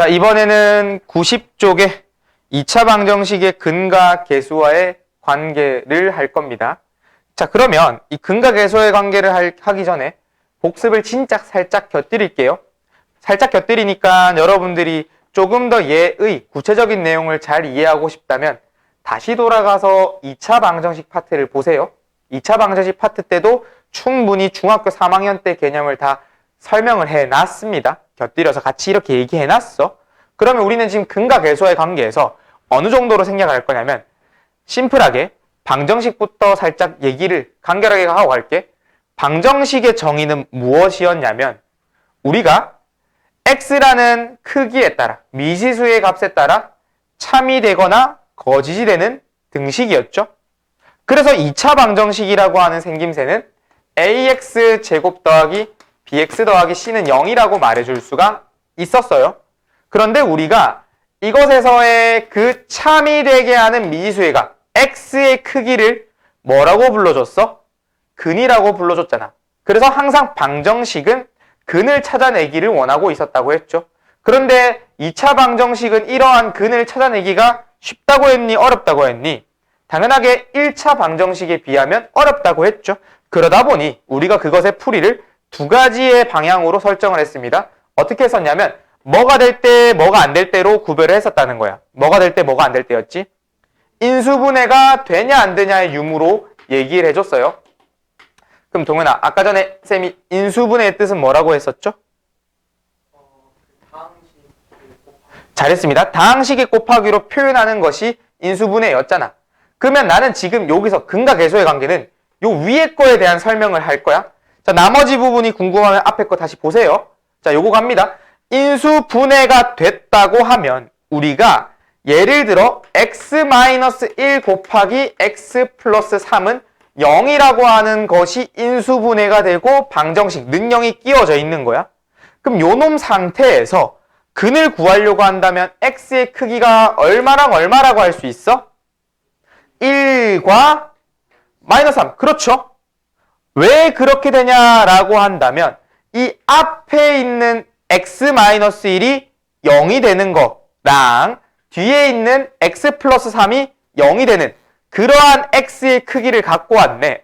자, 이번에는 90쪽의 2차 방정식의 근과 계수와의 관계를 할 겁니다. 자, 그러면 이 근과 계수의 관계를 할- 하기 전에 복습을 진짜 살짝 곁들일게요. 살짝 곁들이니까 여러분들이 조금 더 얘의 구체적인 내용을 잘 이해하고 싶다면 다시 돌아가서 2차 방정식 파트를 보세요. 2차 방정식 파트 때도 충분히 중학교 3학년 때 개념을 다 설명을 해놨습니다. 곁들여서 같이 이렇게 얘기해놨어. 그러면 우리는 지금 근과 계수와의 관계에서 어느 정도로 생각을 할 거냐면 심플하게 방정식부터 살짝 얘기를 간결하게 하고 갈게. 방정식의 정의는 무엇이었냐면 우리가 x라는 크기에 따라 미지수의 값에 따라 참이 되거나 거짓이 되는 등식이었죠. 그래서 2차 방정식이라고 하는 생김새는 ax 제곱 더하기 bx 더하기 c는 0이라고 말해줄 수가 있었어요. 그런데 우리가 이것에서의 그 참이 되게 하는 미지수의 값 x의 크기를 뭐라고 불러줬어? 근이라고 불러줬잖아. 그래서 항상 방정식은 근을 찾아내기를 원하고 있었다고 했죠. 그런데 2차 방정식은 이러한 근을 찾아내기가 쉽다고 했니? 어렵다고 했니? 당연하게 1차 방정식에 비하면 어렵다고 했죠. 그러다 보니 우리가 그것의 풀이를 두 가지의 방향으로 설정을 했습니다. 어떻게 했었냐면 뭐가 될 때, 뭐가 안 될 때로 구별을 했었다는 거야. 뭐가 될 때, 뭐가 안 될 때였지? 인수분해가 되냐 안 되냐의 유무로 얘기를 해줬어요. 그럼 동현아, 아까 전에 쌤이 인수분해의 뜻은 뭐라고 했었죠? 잘했습니다. 다항식의 곱하기로 표현하는 것이 인수분해였잖아. 그러면 나는 지금 여기서 근과 계수의 관계는 요 위에 거에 대한 설명을 할 거야. 자, 나머지 부분이 궁금하면 앞에 거 다시 보세요. 자, 요거 갑니다. 인수 분해가 됐다고 하면 우리가 예를 들어 x-1 곱하기 x 플러스 3은 0이라고 하는 것이 인수분해가 되고 방정식 능령이 끼워져 있는 거야. 그럼 요놈 상태에서 근을 구하려고 한다면 x의 크기가 얼마랑 얼마라고 할 수 있어? 1과 마이너스 3. 그렇죠? 왜 그렇게 되냐라고 한다면 이 앞에 있는 x-1이 0이 되는 거랑 뒤에 있는 x 플러스 3이 0이 되는 그러한 x의 크기를 갖고 왔네.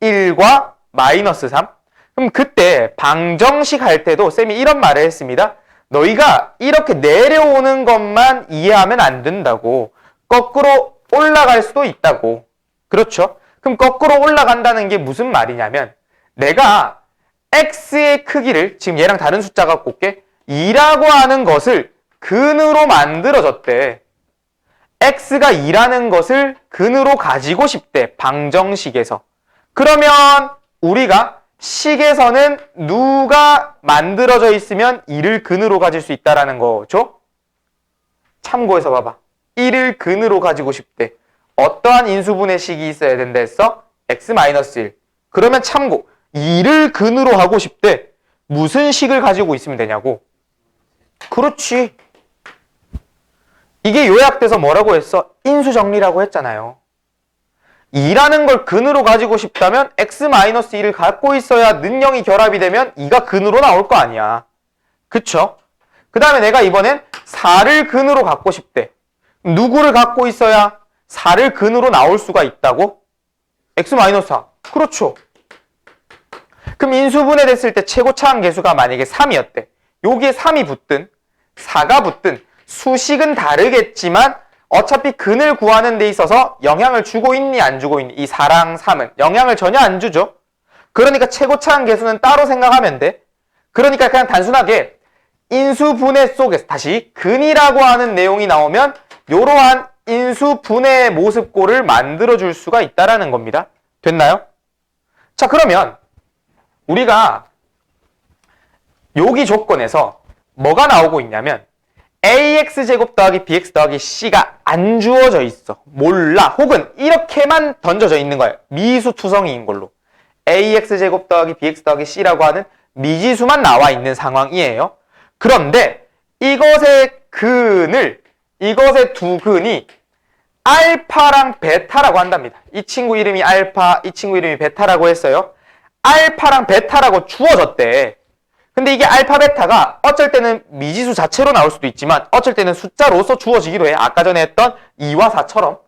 1과 마이너스 3. 그럼 그때 방정식 할 때도 쌤이 이런 말을 했습니다. 너희가 이렇게 내려오는 것만 이해하면 안 된다고. 거꾸로 올라갈 수도 있다고. 그렇죠? 그럼 거꾸로 올라간다는 게 무슨 말이냐면 내가 x의 크기를 지금 얘랑 다른 숫자 갖고 올게. 2라고 하는 것을 근으로 만들어졌대. x가 2라는 것을 근으로 가지고 싶대. 방정식에서. 그러면 우리가 식에서는 누가 만들어져 있으면 2를 근으로 가질 수 있다라는 거죠. 참고해서 봐봐. 1을 근으로 가지고 싶대. 어떠한 인수분해 식이 있어야 된다 했어? x-1. 그러면 참고 2를 근으로 하고 싶대. 무슨 식을 가지고 있으면 되냐고. 그렇지. 이게 요약돼서 뭐라고 했어? 인수정리라고 했잖아요. 2라는 걸 근으로 가지고 싶다면 x-1을 갖고 있어야 능령이 결합이 되면 2가 근으로 나올 거 아니야. 그쵸? 그 다음에 내가 이번엔 4를 근으로 갖고 싶대. 누구를 갖고 있어야 4를 근으로 나올 수가 있다고? x-4. 그렇죠. 그럼 인수분해 됐을 때 최고차항 계수가 만약에 3이었대. 여기에 3이 붙든 4가 붙든 수식은 다르겠지만 어차피 근을 구하는 데 있어서 영향을 주고 있니 안 주고 있니 이 4랑 3은 영향을 전혀 안 주죠. 그러니까 최고차항 계수는 따로 생각하면 돼. 그러니까 그냥 단순하게 인수분해 속에서 다시 근이라고 하는 내용이 나오면 이러한 인수분해의 모습꼴을 만들어 줄 수가 있다라는 겁니다. 됐나요? 자 그러면 우리가 여기 조건에서 뭐가 나오고 있냐면 ax 제곱 더하기 bx 더하기 c가 안 주어져 있어. 몰라. 혹은 이렇게만 던져져 있는 거예요. 미수 투성이인 걸로. ax 제곱 더하기 bx 더하기 c라고 하는 미지수만 나와 있는 상황이에요. 그런데 이것의 근을 이것의 두 근이 알파랑 베타라고 한답니다. 이 친구 이름이 알파, 이 친구 이름이 베타라고 했어요. 알파랑 베타라고 주어졌대. 근데 이게 알파 베타가 어쩔 때는 미지수 자체로 나올 수도 있지만 어쩔 때는 숫자로서 주어지기도 해. 아까 전에 했던 2와 4처럼.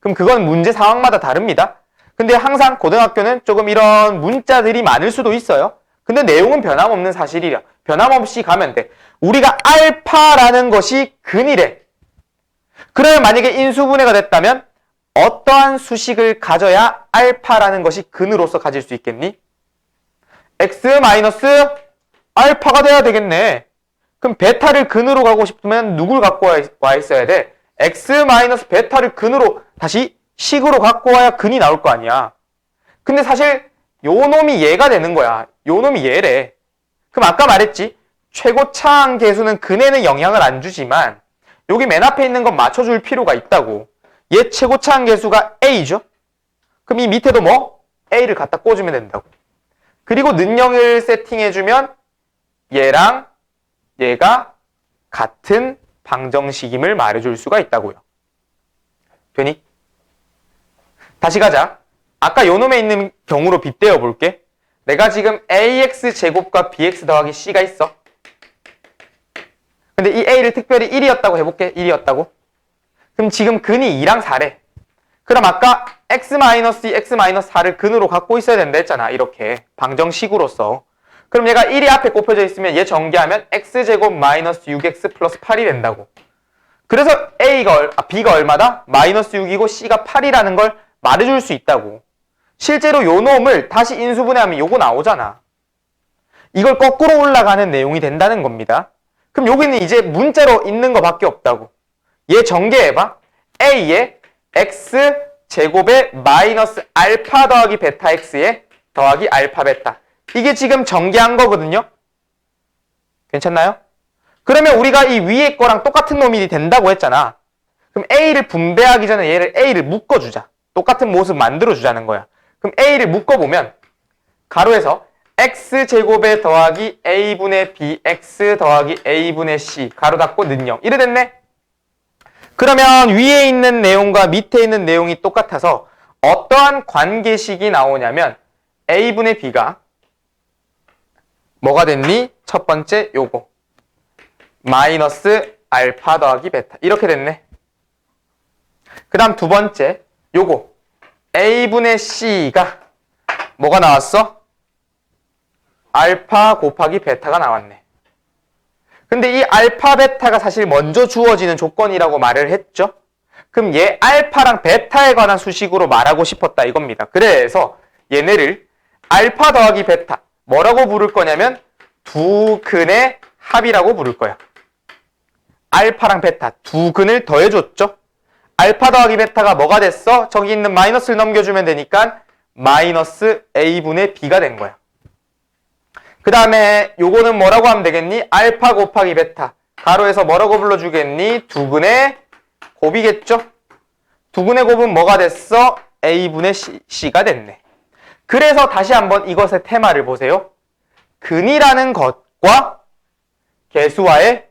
그럼 그건 문제 상황마다 다릅니다. 근데 항상 고등학교는 조금 이런 문자들이 많을 수도 있어요. 근데 내용은 변함없는 사실이라. 변함없이 가면 돼. 우리가 알파라는 것이 근이래. 그러면 만약에 인수분해가 됐다면 어떠한 수식을 가져야 알파라는 것이 근으로서 가질 수 있겠니? x 마이너스 알파가 돼야 되겠네. 그럼 베타를 근으로 가고 싶으면 누굴 갖고 와- 와 있어야 돼? x 마이너스 베타를 근으로 다시 식으로 갖고 와야 근이 나올 거 아니야. 근데 사실 요 놈이 얘가 되는 거야. 요 놈이 얘래. 그럼 아까 말했지. 최고차항 계수는 근에는 영향을 안 주지만 여기 맨 앞에 있는 건 맞춰줄 필요가 있다고. 얘 최고차항 계수가 a죠. 그럼 이 밑에도 뭐? a를 갖다 꽂으면 된다고. 그리고 능력을 세팅해주면 얘랑 얘가 같은 방정식임을 말해줄 수가 있다고요. 되니? 다시 가자. 아까 요 놈에 있는 경우로 빗대어 볼게. 내가 지금 ax 제곱과 bx 더하기 c가 있어. 근데 이 a를 특별히 1이었다고 해볼게. 1이었다고. 그럼 지금 근이 2랑 4래. 그럼 아까 x-2, x-4를 근으로 갖고 있어야 된다 했잖아. 이렇게 방정식으로서. 그럼 얘가 1이 앞에 꼽혀져 있으면 얘 전개하면 x제곱 마이너스 6x 플러스 8이 된다고. 그래서 a가 얼, 아, b가 얼마다? 마이너스 6이고 c가 8이라는 걸 말해줄 수 있다고. 실제로 요 놈을 다시 인수분해하면 요거 나오잖아. 이걸 거꾸로 올라가는 내용이 된다는 겁니다. 그럼 여기는 이제 문자로 있는 거밖에 없다고. 얘 전개해봐. a에 x 제곱에 마이너스 알파 더하기 베타 x에 더하기 알파 베타. 이게 지금 전개한 거거든요. 괜찮나요? 그러면 우리가 이 위에 거랑 똑같은 놈이 된다고 했잖아. 그럼 a를 분배하기 전에 얘를 a를 묶어주자. 똑같은 모습 만들어주자는 거야. 그럼 a를 묶어보면 가로에서 x 제곱에 더하기 a분의 bx 더하기 a분의 c 가로 닫고 는영 이래 됐네. 그러면 위에 있는 내용과 밑에 있는 내용이 똑같아서 어떠한 관계식이 나오냐면 a분의 b가 뭐가 됐니? 첫 번째 요거 마이너스 알파 더하기 베타 이렇게 됐네. 그 다음 두 번째 요거 a분의 c가 뭐가 나왔어? 알파 곱하기 베타가 나왔네. 근데 이 알파 베타가 사실 먼저 주어지는 조건이라고 말을 했죠. 그럼 얘 알파랑 베타에 관한 수식으로 말하고 싶었다 이겁니다. 그래서 얘네를 알파 더하기 베타 뭐라고 부를 거냐면 두 근의 합이라고 부를 거야. 알파랑 베타 두 근을 더해줬죠. 알파 더하기 베타가 뭐가 됐어? 저기 있는 마이너스를 넘겨주면 되니까 마이너스 a분의 b가 된 거야. 그 다음에 요거는 뭐라고 하면 되겠니? 알파 곱하기 베타 가로에서 뭐라고 불러주겠니? 두근의 곱이겠죠? 두근의 곱은 뭐가 됐어? a분의 c, c가 됐네. 그래서 다시 한번 이것의 테마를 보세요. 근이라는 것과 개수와의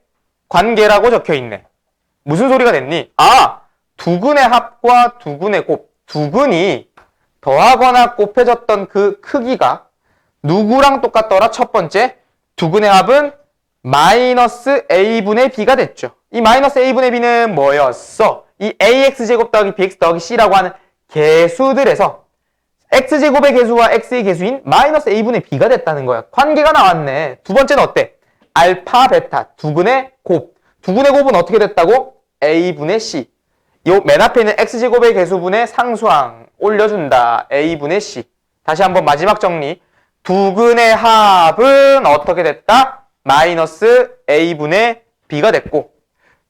관계라고 적혀 있네. 무슨 소리가 됐니? 아, 두근의 합과 두근의 곱. 두근이 더하거나 곱해졌던 그 크기가 누구랑 똑같더라? 첫 번째, 두근의 합은 마이너스 a분의 b가 됐죠. 이 마이너스 a분의 b는 뭐였어? 이 ax제곱 더하기 bx 더하기 c라고 하는 개수들에서 x제곱의 개수와 x의 개수인 마이너스 a분의 b가 됐다는 거야. 관계가 나왔네. 두 번째는 어때? 알파, 베타, 두근의 곱. 두근의 곱은 어떻게 됐다고? a분의 c. 요 맨 앞에 있는 x제곱의 개수분의 상수항 올려준다. a분의 c. 다시 한번 마지막 정리. 두근의 합은 어떻게 됐다? 마이너스 a분의 b가 됐고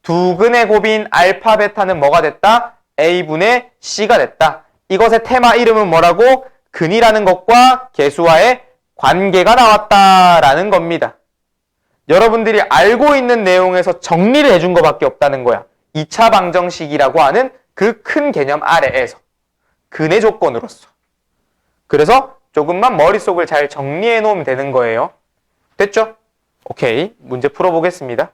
두근의 곱인 알파, 베타는 뭐가 됐다? a분의 c가 됐다. 이것의 테마 이름은 뭐라고? 근이라는 것과 개수와의 관계가 나왔다라는 겁니다. 여러분들이 알고 있는 내용에서 정리를 해준 것밖에 없다는 거야. 2차 방정식이라고 하는 그 큰 개념 아래에서 근의 조건으로서. 그래서 조금만 머릿속을 잘 정리해 놓으면 되는 거예요. 됐죠? 오케이. 문제 풀어보겠습니다.